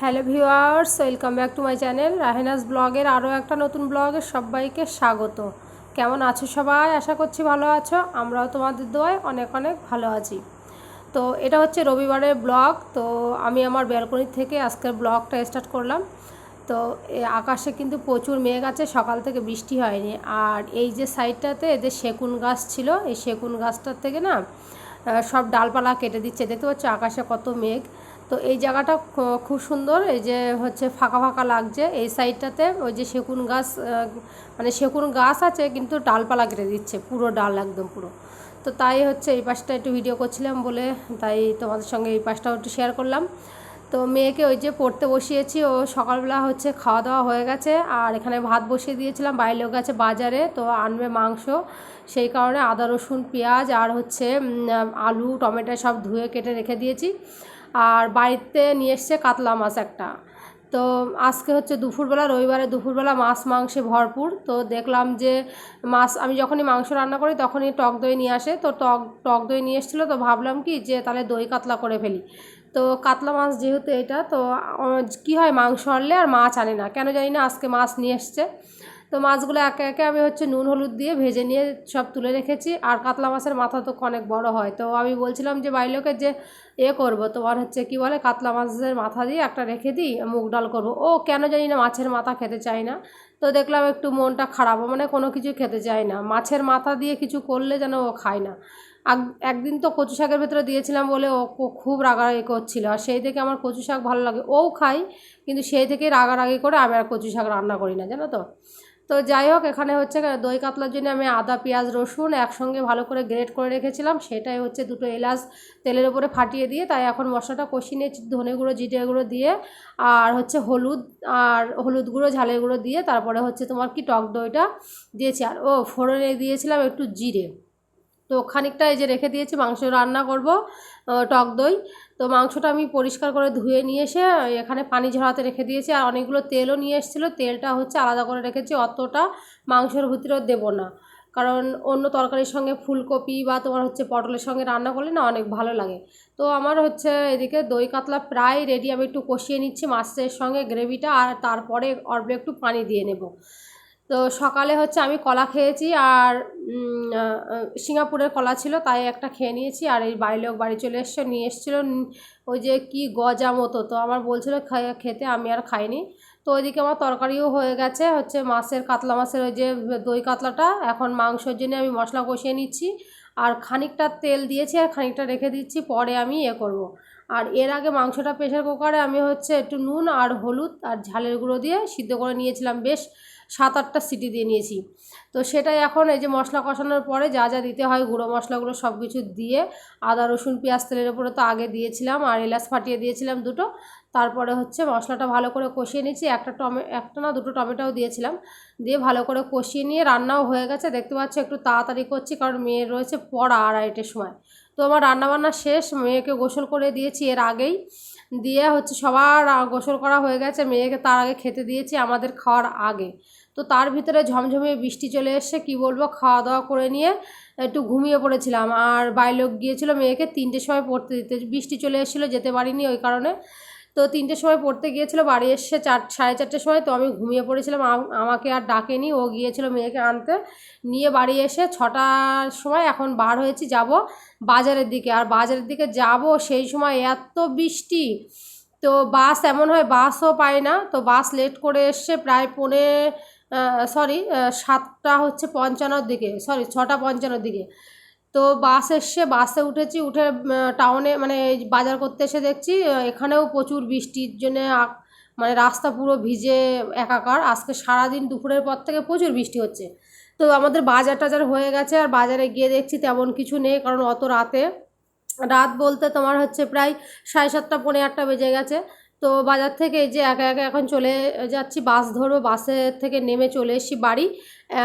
Hello viewers, welcome back to my channel Rahenas ব্লগের আরও একটা নতুন ব্লগে সবাইকে স্বাগত। কেমন আছো সবাই? আশা করছি ভালো আছো। আমরাও তোমাদের দোয়ায় অনেক অনেক ভালো আছি। তো এটা হচ্ছে রবিবারের ব্লগ। তো আমি আমার ব্যালকনির থেকে আজকের ব্লগটা স্টার্ট করলাম। তো আকাশে কিন্তু প্রচুর মেঘ আছে, সকাল থেকে বৃষ্টি হয়নি। আর এই যে সাইডটাতে এদের সেগুন গাছ ছিল, এই সেগুন গাছটার থেকে না সব ডালপালা কেটে দিচ্ছে। দেখতে পাচ্ছ আকাশে কত মেঘ। তো এই জায়গাটা খুব সুন্দর। এই যে হচ্ছে ফাঁকা ফাঁকা লাগছে। এই সাইডটাতে ওই যে সেকুন গাছ মানে সেকুন গাছ আছে, কিন্তু ডালপালা কেটে দিচ্ছে। পুরো ডাল, একদম পুরো। তো তাই হচ্ছে এই পাশটা একটু ভিডিও করছিলাম বলে তাই তোমাদের সঙ্গে এই পাশটাও একটু শেয়ার করলাম। তো মেয়েকে ওই যে পড়তে বসিয়েছি, ও সকালবেলা হচ্ছে খাওয়া দাওয়া হয়ে গেছে। আর এখানে ভাত বসিয়ে দিয়েছিলাম, বাইরে লোক গেছে বাজারে, তো আনবে মাংস। সেই কারণে আদা, রসুন, পেঁয়াজ আর হচ্ছে আলু, টমেটো সব ধুয়ে কেটে রেখে দিয়েছি। আর বাড়িতে নিয়ে এসছে কাতলা মাছ একটা। তো আজকে হচ্ছে দুপুরবেলা, রবিবারে দুপুরবেলা মাছ মাংসে ভরপুর। তো দেখলাম যে মাছ, আমি যখনই মাংস রান্না করি তখনই টক দই নিয়ে আসে। তো টক টক দই নিয়ে এসেছিল, তো ভাবলাম কি যে তাহলে দই কাতলা করে ফেলি। তো কাতলা মাছ যেহেতু এটা, তো কি হয় মাংস আনলে আর মাছ আনে না। কেন জানি না, আজকে মাছ নিয়ে এসছে। তো মাছগুলো একে একে আমি হচ্ছে নুন, হলুদ দিয়ে ভেজে নিয়ে সব তুলে রেখেছি। আর কাতলা মাছের মাথা তো অনেক বড় হয়। তো আমি বলছিলাম যে বাইলোকে যে এ করব, তোমার হচ্ছে কি বলে, কাতলা মাছের মাথা দিয়ে একটা রেখে দিই, মুগ ডাল করব। ও, কেন জানি না, মাছের মাথা খেতে চায় না। তো দেখলাম একটু মনটা খারাপ মানে কোনো কিছু খেতে চায় না। মাছের মাথা দিয়ে কিছু করলে যেন ও খায় না। একদিন তো কচু শাকের ভেতরে দিয়েছিলাম বলে ও খুব রাগারাগি করছিল। আর সেই থেকে আমার কচু শাক ভালো লাগে। ওও খাই, কিন্তু সেই থেকে রাগারাগি করে আমি আর কচু শাক রান্না করি না, জানো তো? তো যাই হোক, এখানে হচ্ছে দই কাতলার জন্য আমি আদা, পেঁয়াজ, রসুন একসঙ্গে ভালো করে গ্রেট করে রেখেছিলাম। সেটাই হচ্ছে দুটো এলাচ তেলের উপরে ফাটিয়ে দিয়ে তাই এখন মশলাটা কষিয়ে নিয়েছি, ধনে গুঁড়ো, জিরে গুঁড়ো দিয়ে, আর হচ্ছে হলুদ, আর হলুদ গুঁড়ো, ঝালের গুঁড়ো দিয়ে, তারপরে হচ্ছে তোমার কি টক দইটা দিয়েছি। আর ও ফোড়নে দিয়েছিলাম একটু জিরে। তো খানিকটা এই যে রেখে দিয়েছি, মাংস রান্না করব টক দই। তো মাংসটা আমি পরিষ্কার করে ধুয়ে নিয়ে এসে এখানে পানি ঝরাতে রেখে দিয়েছি, আর অনেকগুলো তেলও নিয়ে এসেছিল। তেলটা হচ্ছে আলাদা করে রেখেছি, অতটা মাংসের ভিতরেও দেবো না। কারণ অন্য তরকারির সঙ্গে ফুলকপি বা তোমার হচ্ছে পটলের সঙ্গে রান্না করলে না অনেক ভালো লাগে। তো আমার হচ্ছে এদিকে দই কাতলা প্রায় রেডি আমি একটু কষিয়ে নিচ্ছি মাছের সঙ্গে গ্রেভিটা আর তারপরে অল্প একটু পানি দিয়ে নেব। তো সকালে হচ্ছে আমি কলা খেয়েছি আর সিঙ্গাপুরের কলা ছিল, তাই একটা খেয়ে নিয়েছি। আর এই বাড়ির লোক বাড়ি চলে এসছে, নিয়ে এসেছিল ওই যে কি গজা মতো। তো আমার বলছিল খেতে, আমি আর খাইনি। তো ওইদিকে আমার তরকারিও হয়ে গেছে, হচ্ছে মাছের, কাতলা মাছের ওই যে দই কাতলাটা। এখন মাংসের জন্য আমি মশলা কষিয়ে নিচ্ছি। আর খানিকটা তেল দিয়েছি আর খানিকটা রেখে দিচ্ছি, পরে আমি ইয়ে করব। আর এর আগে মাংসটা প্রেশার কুকারে আমি হচ্ছে একটু নুন আর হলুদ আর ঝালের গুঁড়ো দিয়ে সিদ্ধ করে নিয়েছিলাম। বেশ সাত আটটা সিটি দিয়ে নিয়েছি। তো সেটাই এখন এই যে মশলা কষানোর পরে যা যা দিতে হয় গুঁড়ো মশলাগুলো সব কিছু দিয়ে আদা, রসুন, পেঁয়াজ, তেলের উপরে তো আগে দিয়েছিলাম আর এলাচ ফাটিয়ে দিয়েছিলাম দুটো। তারপরে হচ্ছে মশলাটা ভালো করে কষিয়ে নিয়েছি। একটা টমে, একটা না দুটো টমেটোও দিয়েছিলাম। দিয়ে ভালো করে কষিয়ে নিয়ে রান্নাও হয়ে গেছে। দেখতে পাচ্ছি একটু তাড়াতাড়ি করছি কারণ মেয়ের রয়েছে পড়া আড়াইটের সময়। তো আমার রান্নাবান্না শেষ। মেয়েকে গোসল করে দিয়েছি এর আগেই। দিয়ে হচ্ছে সবার গোসল করা হয়ে গেছে। মেয়েকে তার আগে খেতে দিয়েছি আমাদের খাওয়ার আগে। তো তার ভিতরে ঝমঝমিয়ে বৃষ্টি চলে এসছে, কি বলব? খাওয়া দাওয়া করে নিয়ে একটু ঘুমিয়ে পড়েছিলাম। আর বাইলোক গিয়েছিল মেয়েকে তিনটের সময় পড়তে দিতে। বৃষ্টি চলে এসেছিল, যেতে পারিনি ওই কারণে। তো তিনটের সময় পড়তে গিয়েছিল, বাড়ি এসে চার, সাড়ে চারটের সময় তো আমি ঘুমিয়ে পড়েছিলাম। আমাকে আর ডাকেনি, ও গিয়েছিল মেয়েকে আনতে। নিয়ে বাড়ি এসে ছটার সময় এখন বার হয়েছি, যাব বাজারের দিকে। আর বাজারের দিকে যাব সেই সময় এত বৃষ্টি, তো বাস এমন হয় বাসও পায় না। তো বাস লেট করে এসছে প্রায় পৌনে সরি সাতটা হচ্ছে পঞ্চান্নর দিকে সরি ছটা পঞ্চান্নর দিকে। তো বাস এসছে বাসে উঠেছি, উঠে টাউনে মানে বাজার করতে এসে দেখছি এখানেও প্রচুর বৃষ্টির জন্য মানে রাস্তা পুরো ভিজে একাকার। আজকে সারাদিন দুপুরের পর থেকে প্রচুর বৃষ্টি হচ্ছে। তো আমাদের বাজার টাজার হয়ে গেছে, আর বাজারে গিয়ে দেখছি তেমন কিছু নেই, কারণ অত রাতে। রাত বলতে তোমার হচ্ছে প্রায় সাড়ে সাতটা, পৌনে আটটা বেজে গেছে। তো বাজার থেকে এই যে একা একা এখন চলে যাচ্ছি, বাস ধরবো, বাসে থেকে নেমে চলে এসছি বাড়ি।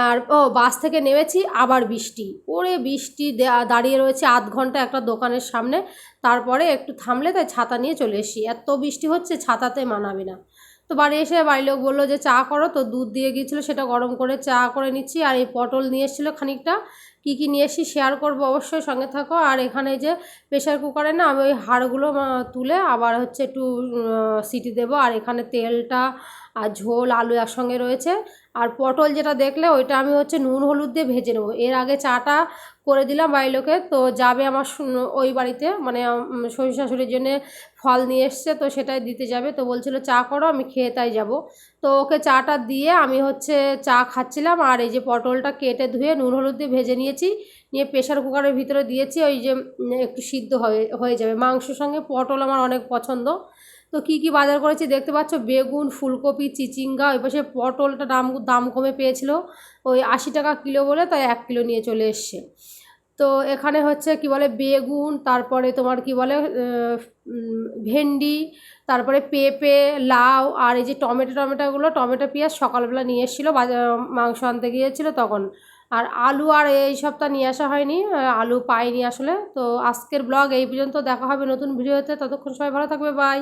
আর, ও, বাস থেকে নেমেছি, আবার বৃষ্টি। ওরে বৃষ্টি দাঁড়িয়ে রয়েছে আধ ঘণ্টা একটা দোকানের সামনে। তারপরে একটু থামলে তাই ছাতা নিয়ে চলে এসছি। এত বৃষ্টি হচ্ছে, ছাতাতে মানাবে না। তো বাড়ি এসে বাড়ির লোক বলল যে, চা করো, তো দুধ দিয়ে গিয়েছিল, সেটা গরম করে চা করে নিচ্ছি, আর এই পটল নিয়ে এসেছিল খানিকটা। কী কী নিয়ে এসেছি শেয়ার করব অবশ্যই, সঙ্গে থাকো। আর এখানে যে প্রেশার কুকারে না, আমি ওই হাড়গুলো তুলে আবার হচ্ছে একটু সিটি দেবো। আর এখানে তেলটা আর ঝোল, আলু একসঙ্গে রয়েছে। আর পটল যেটা দেখলে, ওইটা আমি হচ্ছে নুন, হলুদ দিয়ে ভেজে নেব। এর আগে চাটা করে দিলাম বাড়ির লোকে তো যাবে আমার ওই বাড়িতে মানে শ্বশুর শাশুড়ির জন্যে ফল নিয়ে এসছে, তো সেটাই দিতে যাবে। তো বলছিল, চা করো, আমি খেয়ে তাই যাব। তো ওকে চাটা দিয়ে আমি হচ্ছে চা খাচ্ছিলাম, আর এই যে পটলটা কেটে ধুয়ে নুন হলুদ দিয়ে ভেজে নিয়েছি। নিয়ে প্রেশার কুকারের ভিতরে দিয়েছি, ওই যে একটু সিদ্ধ হয়ে হয়ে যাবে। মাংসর সঙ্গে পটল আমার অনেক পছন্দ। তো কি কি বাজার করেছি দেখতে পাচ্ছ? বেগুন, ফুলকপি, চিচিঙ্গা, ওই পাশে পটলটা দাম দাম কমে পেয়েছিল। ওই আশি টাকা কিলো বলে তাই এক কিলো নিয়ে চলে এসছে। তো এখানে হচ্ছে কি বলে বেগুন, তারপরে তোমার কি বলে ভেন্ডি, তারপরে পেঁপে, লাউ আর এই যে টমেটো, টমেটোগুলো, টমেটো, পেঁয়াজ সকালবেলা নিয়ে এসেছিল মাংস আনতে গিয়েছিল তখন। আর আলু আর এই সপ্তাহ নিয়ে আসা হয়নি, আলু পাইনি আসলে। তো আজকের ব্লগ এই পর্যন্ত, দেখা হবে নতুন ভিডিওতে, ততক্ষণ সবাই ভালো থাকবে, বাই।